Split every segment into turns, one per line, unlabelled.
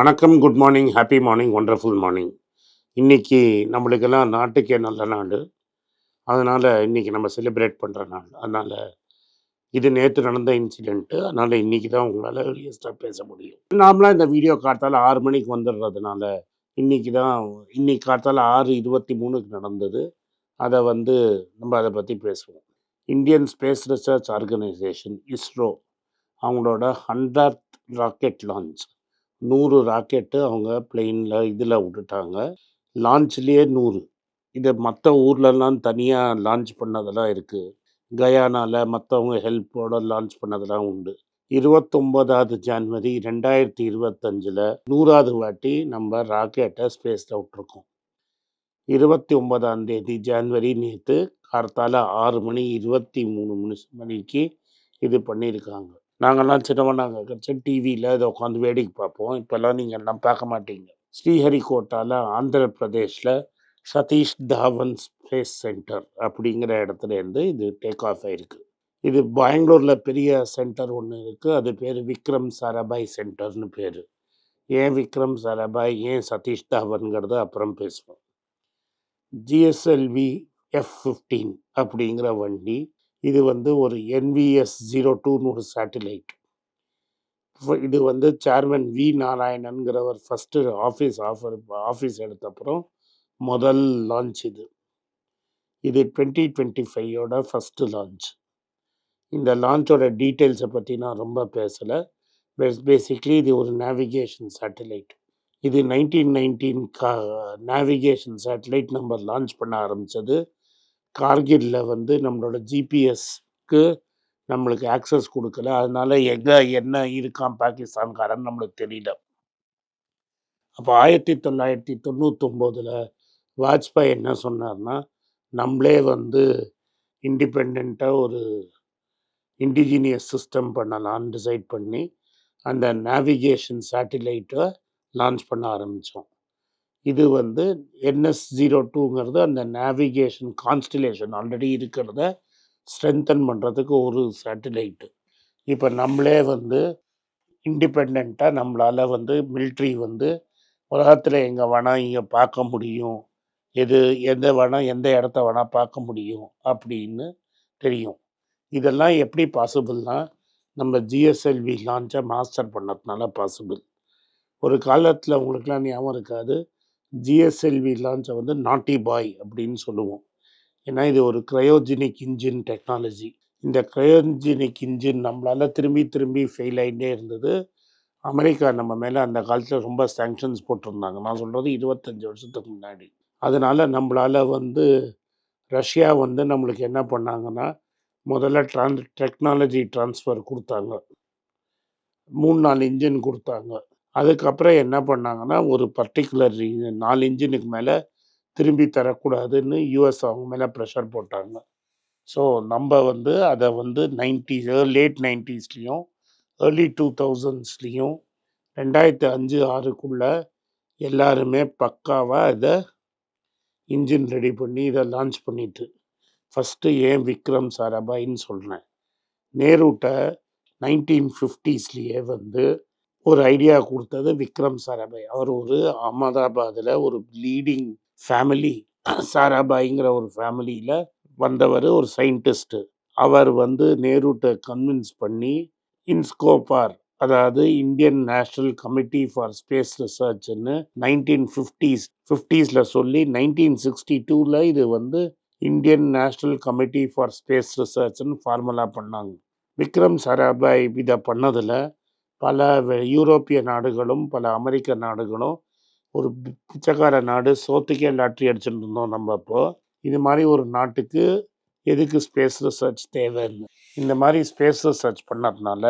வணக்கம் good morning happy morning wonderful morning இன்றைக்கி நம்மளுக்கெல்லாம் நாட்டுக்கே நல்ல நாடு. அதனால் இன்னைக்கு நம்ம செலிப்ரேட் பண்ணுற நாள். அதனால் இது நேற்று நடந்த இன்சிடெண்ட்டு அதனால் இன்னைக்கு தான் உங்களால் ரியஸ்டாக பேச முடியும். நாமளாக இந்த வீடியோ காத்தால் ஆறு மணிக்கு வந்துடுறதுனால இன்றைக்கி தான் இன்னைக்கு காத்தால் ஆறு இருபத்தி மூணுக்கு நடந்தது. அதை வந்து நம்ம அதை பற்றி பேசுவோம். Indian space research organisation ISRO அவங்களோட ஹண்ட்ரட் ராக்கெட் லான்ச் நூறு ராக்கெட்டு அவங்க பிளெயினில் இதில் விட்டுட்டாங்க. லான்ச்லேயே நூறு. இது மற்ற ஊர்லலாம் தனியாக லான்ச் பண்ணதெல்லாம் இருக்குது கயானாவில் மற்றவங்க ஹெல்ப்போட லான்ச் பண்ணதெல்லாம் உண்டு. இருபத்தொம்போதாவது ஜான்வரி ரெண்டாயிரத்தி இருபத்தஞ்சில் நூறாவது வாட்டி நம்ம ராக்கெட்டை ஸ்பேஸில் விட்ருக்கோம் இருபத்தி ஒன்பதாம் தேதி ஜான்வரி நேற்று கார்த்தால ஆறு மணி இருபத்தி மூணு மணி மணிக்கு இது பண்ணியிருக்காங்க. நாங்கள்லாம் சின்னவன் நாங்கள் டிவியில் இதை உட்காந்து வேடிக்கை பார்ப்போம். இப்போல்லாம் நீங்கள் எல்லாம் பார்க்க மாட்டீங்க. ஸ்ரீஹரிகோட்டாவில் ஆந்திர பிரதேஷில் சதீஷ் தாவன் ஸ்பேஸ் சென்டர் அப்படிங்கிற இடத்துல இருந்து இது டேக் ஆஃப் ஆகிருக்கு இது பெங்களூரில் பெரிய சென்டர் ஒன்று இருக்குது அது பேர் விக்ரம் சாராபாய் சென்டர்னு பேர். ஏன் விக்ரம் சாராபாய் ஏன் சதீஷ் தாவன்கிறத அப்புறம் பேசுவோம். ஜிஎஸ்எல்வி எஃப் ஃபிஃப்டீன் அப்படிங்கிற வண்டி இது வந்து ஒரு என்விஎஸ் ஜீரோ டூன்னு ஒரு சேட்டிலைட் இது வந்து சேர்மன் வி நாராயணன்கிறவர் ஃபஸ்ட்டு ஆஃபீஸ் ஆஃபர் ஆஃபீஸ் எடுத்த அப்புறம் முதல் லான்ச் இது. இது டுவெண்ட்டி டுவெண்ட்டி ஃபைவோட ஃபஸ்ட்டு லான்ச் இந்த லான்ச்சோட டீட்டெயில்ஸை பற்றி நான் ரொம்ப பேசலை. பேசிக்லி இது ஒரு நேவிகேஷன் சேட்டலைட் இது நைன்டீன் நைன்டீன் கா நேவிகேஷன் சேட்டலைட் நம்ம லான்ச் பண்ண ஆரம்பித்தது கார்கில்ல வந்து நம்மளோட ஜிபிஎஸ்க்கு நம்மளுக்கு ஆக்சஸ் கொடுக்கல. அதனால எங்கே என்ன இருக்கான் பாகிஸ்தான்காரன் நம்மளுக்கு தெரியல. அப்போ ஆயிரத்தி தொள்ளாயிரத்தி தொண்ணூத்தொம்போதில் வாஜ்பாய் என்ன சொன்னார்னா நம்மளே வந்து இண்டிபெண்ட்டாக ஒரு இண்டிஜினியஸ் சிஸ்டம் பண்ணலான்னு டிசைட் பண்ணி அந்த நேவிகேஷன் சேட்டிலைட்டை லான்ச் பண்ண ஆரம்பித்தோம் இது வந்து என்எஸ் ஜீரோ டூங்கிறது அந்த நேவிகேஷன் கான்ஸ்டிலேஷன் ஆல்ரெடி இருக்கிறத ஸ்ட்ரென்தன் பண்ணுறதுக்கு ஒரு சேட்டிலைட்டு இப்போ நம்மளே வந்து இண்டிபெண்ட்டாக நம்மளால் வந்து மில்ட்ரி வந்து உலகத்தில் எங்கே வேணால் இங்கே பார்க்க முடியும். எது எந்த வேணால் எந்த இடத்த வேணால் பார்க்க முடியும் அப்படின்னு தெரியும். இதெல்லாம் எப்படி பாசிபிள்னா நம்ம ஜிஎஸ்எல்வி லான்ச்சை மாஸ்டர் பண்ணதுனால பாசிபிள் ஒரு காலத்தில் உங்களுக்குலாம் ஞாபகம் இருக்காது? ஜிஎஸ்எல்வி லான்ச்சை வந்து நாட்டி பாய் அப்படின்னு சொல்லுவோம். ஏன்னா இது ஒரு க்ரையோஜெனிக் இன்ஜின் டெக்னாலஜி இந்த க்ரையோஜெனிக் இன்ஜின் நம்மளால் திரும்பி திரும்பி ஃபெயில் ஆகிட்டே இருந்தது. அமெரிக்கா நம்ம மேலே அந்த காலத்தில் ரொம்ப சேங்ஷன்ஸ் போட்டிருந்தாங்க. நான் சொல்கிறது இருபத்தஞ்சி வருஷத்துக்கு முன்னாடி. அதனால் நம்மளால் வந்து ரஷ்யா வந்து நம்மளுக்கு என்ன பண்ணாங்கன்னா முதல்ல ட்ரான் டெக்னாலஜி ட்ரான்ஸ்ஃபர் கொடுத்தாங்க. மூணு நாலு இன்ஜின் கொடுத்தாங்க. அதுக்கப்புறம் என்ன பண்ணாங்கன்னா ஒரு பர்டிகுலர் நாலு இன்ஜினுக்கு மேலே திரும்பி தரக்கூடாதுன்னு யூஎஸ் அவங்க மேலே ப்ரெஷர் போட்டாங்க. ஸோ நம்ம வந்து அதை வந்து நைன்டிஸ் லேட் நைன்டிஸ்லேயும் ஏர்லி டூ தௌசண்ட்ஸ்லேயும் ரெண்டாயிரத்து அஞ்சு ஆறுக்குள்ளே எல்லாருமே பக்காவாக இதை இன்ஜின் ரெடி பண்ணி இதை லான்ச் பண்ணிட்டு ஃபஸ்ட்டு ஏன் விக்ரம் சாராபாயின்னு சொல்கிறேன் நேருட்ட நைன்டீன் ஃபிஃப்டிஸ்லேயே வந்து ஒரு ஐடியா கொடுத்தது விக்ரம் சாராபாய். அவர் ஒரு அகமதாபாத்தில் ஒரு லீடிங் ஃபேமிலி சாராபாய்ங்கிற ஒரு ஃபேமிலியில் வந்தவர் ஒரு சயின்டிஸ்ட்டு அவர் வந்து நேருட்ட கன்வின்ஸ் பண்ணி இன்ஸ்கோபார் அதாவது Indian national committee for space ரிசர்ச்னு nineteen fifties ஃபிஃப்டிஸில் சொல்லி நைன்டீன் சிக்ஸ்டி டூவில் இது வந்து Indian national committee for space ரிசர்ச்னு formula பண்ணாங்க. விக்ரம் சாராபாய் இதை பண்ணதில் பல யூரோப்பிய நாடுகளும் பல அமெரிக்க நாடுகளும் ஒரு பிச்சைக்கார நாடு சோத்துக்கே லாட்ரி அடிச்சுட்டு இருந்தோம் நம்ம இப்போ இது மாதிரி ஒரு நாட்டுக்கு எதுக்கு ஸ்பேஸ் ரிசர்ச் தேவைன்னு? இந்த மாதிரி ஸ்பேஸ் ரிசர்ச் பண்ணதுனால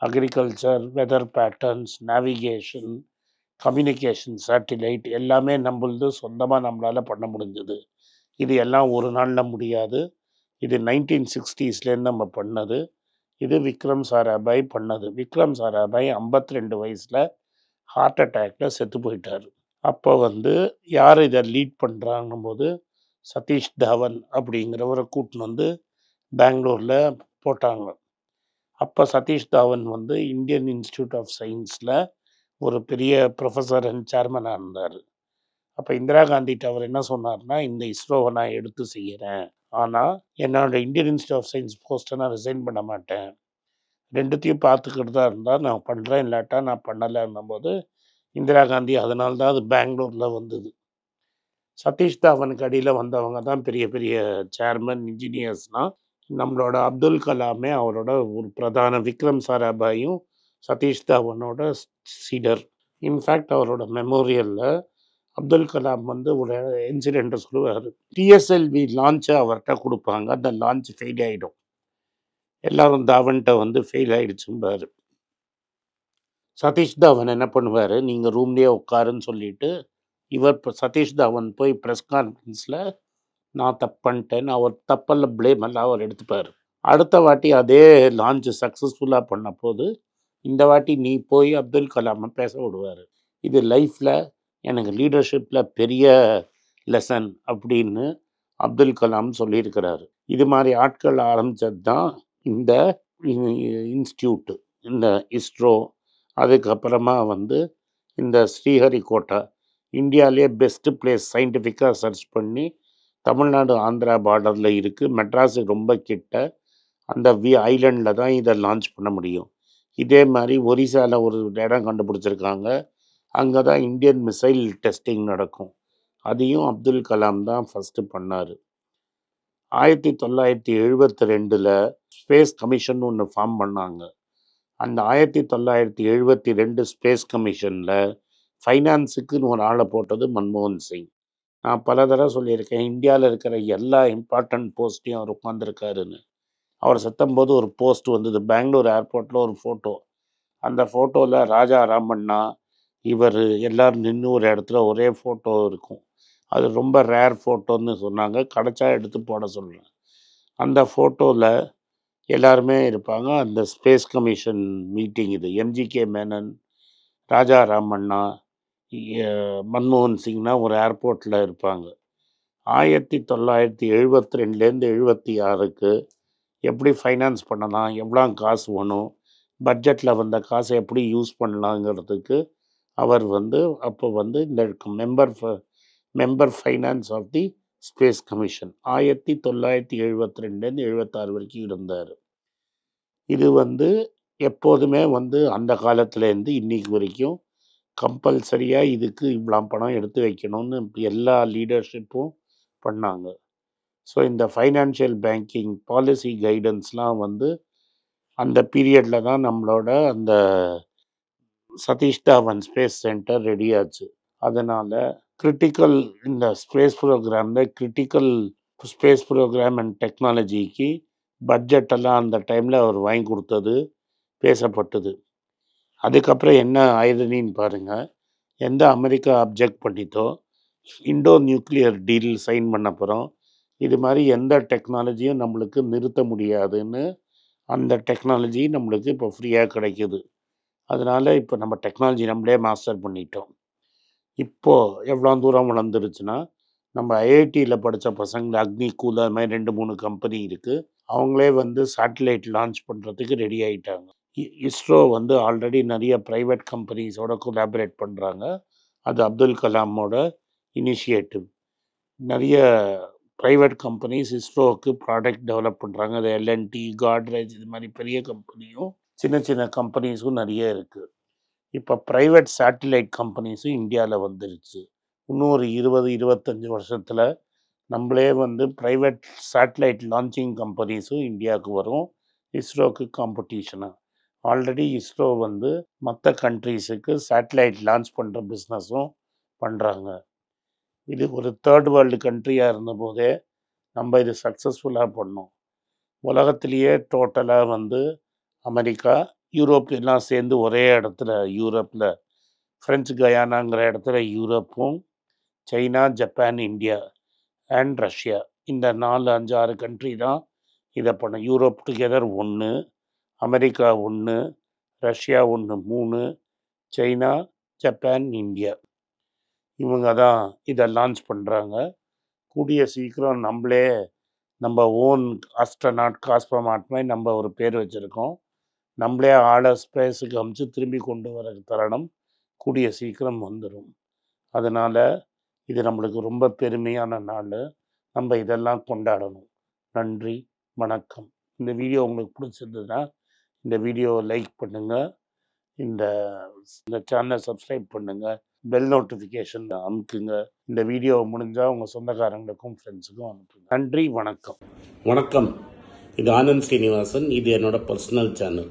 agriculture weather patterns navigation communication satellite எல்லாமே நம்மளது சொந்தமாக நம்மளால் பண்ண முடிஞ்சது. இது எல்லாம் ஒரு நாளில் முடியாது. இது நைன்டீன் சிக்ஸ்டீஸ்லேருந்து நம்ம பண்ணது. இது விக்ரம் சாராபாய் பண்ணது. விக்ரம் சாராபாய் ஐம்பத்தி ரெண்டு வயசில் ஹார்ட் அட்டாக்ல செத்து போயிட்டார். அப்போ வந்து யார் இதை லீட் பண்ணுறாங்கும் போது சதீஷ் தவன் அப்படிங்கிறவரை கூட்டின்னு வந்து பெங்களூரில் போட்டாங்க. அப்போ சதீஷ் தவன் வந்து இந்தியன் இன்ஸ்டியூட் ஆஃப் சயின்ஸில் ஒரு பெரிய ப்ரொஃபஸர் அண்ட் சேர்மனாக இருந்தார். அப்போ இந்திரா காந்திகிட்ட அவர் என்ன சொன்னார்னா இந்த இஸ்ரோவை நான் எடுத்து செய்கிறேன் ஆனால் என்னோட இந்தியன் இன்ஸ்டியூட் ஆஃப் சயின்ஸ் போஸ்ட்டை நான் ரிசைன் பண்ண மாட்டேன். ரெண்டுத்தையும் பார்த்துக்கிட்டு தான் இருந்தால் நான் பண்ணுறேன் இல்லாட்டா நான் பண்ணலைன்னும் போது இந்திரா காந்தி அதனால தான் அது பெங்களூரில் வந்தது. சதீஷ் தாவனுக்கு அடியில் வந்தவங்க தான் பெரிய பெரிய சேர்மன் இன்ஜினியர்ஸ்னால் நம்மளோட அப்துல் கலாமே அவரோட ஒரு பிரதான விக்ரம் சாராபாயும் சதீஷ் தாவனோட சீடர் இன்ஃபேக்ட் அவரோட மெமோரியலில் அப்துல் கலாம் வந்து ஒரு இன்சிடெண்ட்டை சொல்லுவார். டிஎஸ்எல்வி லான்ச்சை அவர்கிட்ட கொடுப்பாங்க. அந்த லான்ச் ஃபெயில் ஆகிடும் எல்லாரும் தாவன்கிட்ட வந்து ஃபெயில் ஆகிடுச்சும்பார் சதீஷ் தாவன் என்ன பண்ணுவார்? நீங்கள் ரூம்லேயே உட்காருன்னு சொல்லிட்டு இவர் சதீஷ் தாவன் போய் ப்ரெஸ் கான்ஃபரன்ஸில் நான் தப்பு பண்ணிட்டேன் அவர் தப்பல்ல ப்ளேம் எல்லாம் அவர் எடுத்துப்பார். அடுத்த வாட்டி அதே லான்ச் சக்ஸஸ்ஃபுல்லாக பண்ண போது இந்த வாட்டி நீ போய் அப்துல் கலாமை பேச விடுவார். இது லைஃப்பில் எனக்கு லீடர்ஷிப்பில் பெரிய லெசன் அப்படின்னு அப்துல் கலாம் சொல்லியிருக்கிறாரு. இது மாதிரி ஆட்கள் ஆரம்பித்தது தான் இந்த இன்ஸ்டியூட்டு இந்த இஸ்ரோ. அதுக்கப்புறமா வந்து இந்த ஸ்ரீஹரிகோட்டா இந்தியாவிலே பெஸ்ட்டு பிளேஸ் சயின்டிஃபிக்காக சர்ச் பண்ணி தமிழ்நாடு ஆந்திரா பார்டரில் இருக்குது மெட்ராஸுக்கு ரொம்ப கிட்ட அந்த வி ஐலண்டில் தான் இதை லான்ச் பண்ண முடியும். இதே மாதிரி ஒரிசாவில் ஒரு இடம் கண்டுபிடிச்சிருக்காங்க. அங்கே தான் இந்தியன் மிசைல் டெஸ்டிங் நடக்கும். அதையும் அப்துல் கலாம் தான் ஃபஸ்ட்டு பண்ணார். ஆயிரத்தி தொள்ளாயிரத்தி எழுபத்தி ரெண்டில் ஸ்பேஸ் கமிஷன் ஒன்று ஃபார்ம் பண்ணாங்க. அந்த ஆயிரத்தி தொள்ளாயிரத்தி எழுபத்தி ரெண்டு ஸ்பேஸ் கமிஷனில் ஃபைனான்ஸுக்குன்னு ஒரு ஆளை போட்டது மன்மோகன் சிங். நான் பல தடவை சொல்லியிருக்கேன் இந்தியாவில் இருக்கிற எல்லா இம்பார்ட்டன்ட் போஸ்ட்டையும் அவர் உட்காந்துருக்காருன்னு அவர் செத்தும்போது ஒரு போஸ்ட் வந்தது. பெங்களூர் ஏர்போர்ட்டில் ஒரு ஃபோட்டோ அந்த ஃபோட்டோவில் ராஜா ராமண்ணா இவர் எல்லோரும் நின்று ஒரு இடத்துல ஒரே ஃபோட்டோ இருக்கும். அது ரொம்ப ரேர் ஃபோட்டோன்னு சொன்னாங்க. கடைச்சா எடுத்து போட சொல்கிறேன் அந்த ஃபோட்டோவில் எல்லாருமே இருப்பாங்க. அந்த ஸ்பேஸ் கமிஷன் மீட்டிங் இது. எம்ஜிகே மேனன் ராஜா ராமண்ணா மன்மோகன் சிங்னா ஒரு ஏர்போர்ட்டில் இருப்பாங்க. ஆயிரத்தி தொள்ளாயிரத்தி எழுபத்தி ரெண்டுலேருந்து எழுபத்தி ஆறுக்கு எப்படி ஃபைனான்ஸ் பண்ணலாம்? எவ்வளோ காசு வேணும்? பட்ஜெட்டில் வந்த காசை எப்படி யூஸ் பண்ணலாங்கிறதுக்கு அவர் வந்து அப்போ வந்து இந்த member member finance of the space commission ஆயிரத்தி தொள்ளாயிரத்தி எழுபத்தி ரெண்டுலேருந்து எழுபத்தாறு வரைக்கும் இருந்தார். இது வந்து எப்போதுமே வந்து அந்த காலத்துலேருந்து இன்னைக்கு வரைக்கும் கம்பல்சரியாக இதுக்கு இவ்வளோ பணம் எடுத்து வைக்கணும்னு எல்லா லீடர்ஷிப்பும் பண்ணாங்க. ஸோ இந்த ஃபைனான்ஷியல் பேங்கிங் பாலிசி கைடன்ஸ்லாம் வந்து அந்த பீரியடில் தான் நம்மளோட அந்த Satish Dhawan space centre ready ஆச்சு அதனால் கிரிட்டிக்கல் இந்த ஸ்பேஸ் ப்ரோக்ராமில் கிரிட்டிக்கல் ஸ்பேஸ் ப்ரோக்ராம் அண்ட் டெக்னாலஜிக்கு பட்ஜெட்டெல்லாம் அந்த டைமில் அவர் வாங்கி கொடுத்தது பேசப்பட்டது. அதுக்கப்புறம் என்ன ஆயுதனின்னு பாருங்கள் எந்த அமெரிக்கா அப்ஜெக்ட் பண்ணித்தோ இண்டோ நியூக்ளியர் டீல் சைன் பண்ண போகிறோம் இது மாதிரி எந்த டெக்னாலஜியும் நம்மளுக்கு நிறுத்த முடியாதுன்னு அந்த டெக்னாலஜி நம்மளுக்கு இப்போ ஃப்ரீயாக கிடைக்குது. அதனால் இப்போ நம்ம டெக்னாலஜி நம்மளே மாஸ்டர் பண்ணிட்டோம். இப்போது எவ்வளோ தூரம் வளர்ந்துருச்சுன்னா நம்ம ஐஐடியில் படித்த பசங்க அக்னி கூலர் அது மாதிரி ரெண்டு மூணு கம்பெனி இருக்குது அவங்களே வந்து சேட்டலைட் லான்ச் பண்ணுறதுக்கு ரெடி ஆகிட்டாங்க இஸ்ரோ வந்து ஆல்ரெடி நிறைய ப்ரைவேட் கம்பெனிஸோட கொலாபரேட் பண்ணுறாங்க அது அப்துல் கலாமோட இனிஷியேட்டிவ் நிறைய ப்ரைவேட் கம்பெனிஸ் இஸ்ரோவுக்கு ப்ராடக்ட் டெவலப் பண்ணுறாங்க அது எல்என்டி காட்ரேஜ் இது மாதிரி பெரிய கம்பெனியும் சின்ன சின்ன கம்பெனிஸும் நிறைய இருக்குது இப்போ ப்ரைவேட் சேட்டிலைட் கம்பெனிஸும் இந்தியாவில் வந்துருச்சு. இன்னும் ஒரு இருபது இருபத்தஞ்சி வருஷத்தில் நம்மளே வந்து ப்ரைவேட் சேட்டலைட் லான்ச்சிங் கம்பெனிஸும் இந்தியாவுக்கு வரும். இஸ்ரோவுக்கு காம்படிஷனாக ஆல்ரெடி இஸ்ரோ வந்து மற்ற கண்ட்ரீஸுக்கு சேட்டலைட் லான்ச் பண்ணுற பிஸ்னஸும் பண்ணுறாங்க இது ஒரு தேர்ட் வேர்ல்டு கண்ட்ரியாக இருந்தபோதே நம்ம இது சக்ஸஸ்ஃபுல்லாக பண்ணோம். உலகத்திலேயே டோட்டலாக வந்து அமெரிக்கா யூரோப் எல்லாம் சேர்ந்து ஒரே இடத்துல யூரோப்பில் ஃப்ரெஞ்சு கயானாங்கிற இடத்துல யூரோப்பும் China Japan India and Russia. இந்த நாலு அஞ்சு ஆறு கண்ட்ரி தான் இதை பண்ண யூரோப் டுகெதர் ஒன்று அமெரிக்கா ஒன்று ரஷ்யா ஒன்று மூணு சைனா ஜப்பான் இந்தியா. இவங்க தான் இதை லான்ச் பண்ணுறாங்க கூடிய சீக்கிரம் நம்மளே நம்ம ஓன் அஸ்ட்ரநாட் காஸ்பமாட் மாதிரி நம்ம ஒரு பேர் வச்சுருக்கோம். நம்மளே ஆளை ஸ்பேஸுக்கு அமுச்சு திரும்பி கொண்டு வர தருணம் கூடிய சீக்கிரம் வந்துடும் அதனால் இது நம்மளுக்கு ரொம்ப பெருமையான நாள். நம்ம இதெல்லாம் கொண்டாடணும். நன்றி வணக்கம். இந்த வீடியோ உங்களுக்கு பிடிச்சிருந்ததுன்னா இந்த வீடியோவை லைக் பண்ணுங்கள் இந்த இந்த சேனலை சப்ஸ்கிரைப் பண்ணுங்கள் பெல் நோட்டிஃபிகேஷன் அமுக்குங்க. இந்த வீடியோ முடிஞ்சால் உங்கள் சொந்தக்காரங்களுக்கும் ஃப்ரெண்ட்ஸுக்கும் அனுப்புங்க. நன்றி வணக்கம்.
வணக்கம். இது ஆனந்த் ஸ்ரீனிவாசன் இது என்னோட பர்சனல் சேனல்.